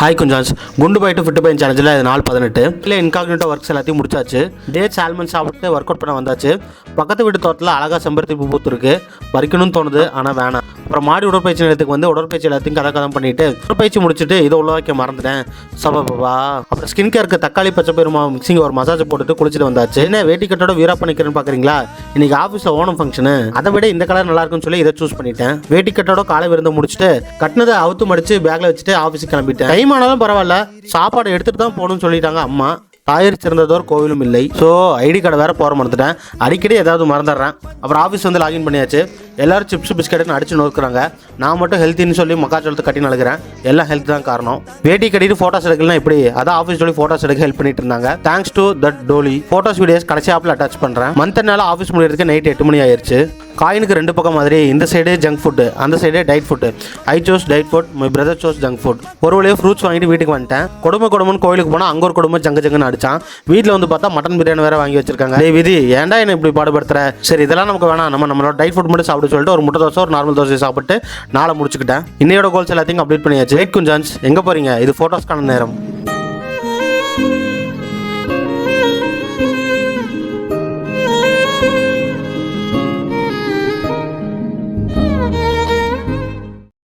Hi குஞ்சான்ஸ் குண்டு போயிட்டு fit பையன் சேலஞ்சில் இது நாள் பதினெட்டு. இல்லை இன்காக்னிட்டோ ஒர்க்ஸ் எல்லாத்தையும் முடிச்சாச்சு. டே சால்மன் சாப்பிட்டு ஒர்க் அவுட் பண்ண வந்தாச்சு. பக்கத்து வீட்டு தோட்டத்தில் அழகாக செம்பருத்தி பூ பூத்துருக்கு. பறிக்கணும்னு தோணுது ஆனால் வேணாம். அப்புறம் மாடி உடற்பயிற்சி நிலையத்துக்கு வந்து உடற்பயிற்சி எல்லாத்தையும் கதை கதம் பண்ணிட்டு உடற்பயிற்சி முடிச்சுட்டு இதை உள்ள வைக்க மறந்துட்டேன். சபாபா அப்புறம் ஸ்கின் கேருக்கு தக்காளி பச்சை பெருமா மிக்சிங் ஒரு மசாஜ் போட்டுட்டு குளிச்சுட்டு வந்தாச்சு. என்ன வேட்டி கட்டோட வீரா பண்ணிக்கிறேன்னு பார்க்குறீங்களா இன்னைக்கு ஆஃபீஸில் ஓணம் ஃபங்க்ஷனு அதை விட இந்த கலர் நல்லா இருக்கும்னு சொல்லி இதை சூஸ் பண்ணிட்டேன். வேட்டி கட்டோட காலை விருந்த முடிச்சுட்டு கட்டினதை அவுத்து மடிச்சு பேக்ல வச்சுட்டு ஆஃபீஸுக்கு கிளம்பிட்டேன். டைம் ஆனாலும் பரவாயில்ல. சாப்பாடு எடுத்துட்டு தான் போகணும்னு சொல்லிட்டாங்க அம்மா. தாயர் சிறந்ததோர் கோவிலும் இல்லை. ஸோ ஐடி கார்டு வேற போற மறந்துட்டேன். அடிக்கடி ஏதாவது மறந்துடுறேன். அப்புறம் ஆஃபீஸ் வந்து லாகின் பண்ணியாச்சு. எல்லாரும் சிப்ஸ் பிஸ்கட்னு அடிச்சு நோக்குறாங்க நான் மட்டும் ஹெல்த்தின்னு சொல்லி மக்காச்சோளத்தை கட்டி நழுக்கிறேன் எல்லாம் ஹெல்த் தான் காரணம். வேட்டி கட்டிட்டு ஃபோட்டோஸ் எடுக்கலாம் இப்படி. அதான் ஆஃபீஸ் சொல்லி ஃபோட்டோஸ் எடுக்க ஹெல்ப் பண்ணிட்டு இருந்தாங்க. Thanks to that Dolly photos videos கடைசி ஆப்பில் அட்டாச் பண்ணுறேன் மந்த் நாள் ஆஃபீஸ் முடியறதுக்கு நைட் எட்டு மணி ஆயிடுச்சு காயினுக்கு ரெண்டு பக்கம் மாதிரி இந்த சைடே ஜங்க் ஃபுட்டு அந்த சைடே diet food I choose diet food my brother choose junk food ஒரு வழியாக ஃப்ரூட்ஸ் வாங்கிட்டு வீட்டுக்கு வந்துட்டேன். குடும்ப குடும்பம்னு கோயிலுக்கு போனால் அங்கே ஒரு குடும்பம் ஜங்கு ஜங்குன்னு அடிச்சான். வீட்டில் வந்து பார்த்தா மட்டன் பிரியாணி வேறு வாங்கி வச்சிருக்காங்க. டேய் விதி ஏன்டா என்ன இப்படி பாடுபடுத்துற? சரி இதெல்லாம் நமக்கு வேணாம். நம்ம நம்மளோட டைட் ஃபுட் மட்டும் சாப்பிட சொல்லிட்டு ஒரு முட்டை தோசை ஒரு நார்மல் தோசை சாப்பிட்டு நாளை முடிச்சுக்கிட்டேன். இன்னையோட கோல்ஸ் எல்லாத்தையும் அப்டேட் பண்ணியாச்சு. வெயிட் குஞ்சான்ஸ் எங்கே போகிறீங்க இது ஃபோட்டோஸ்க்கான நேரம்.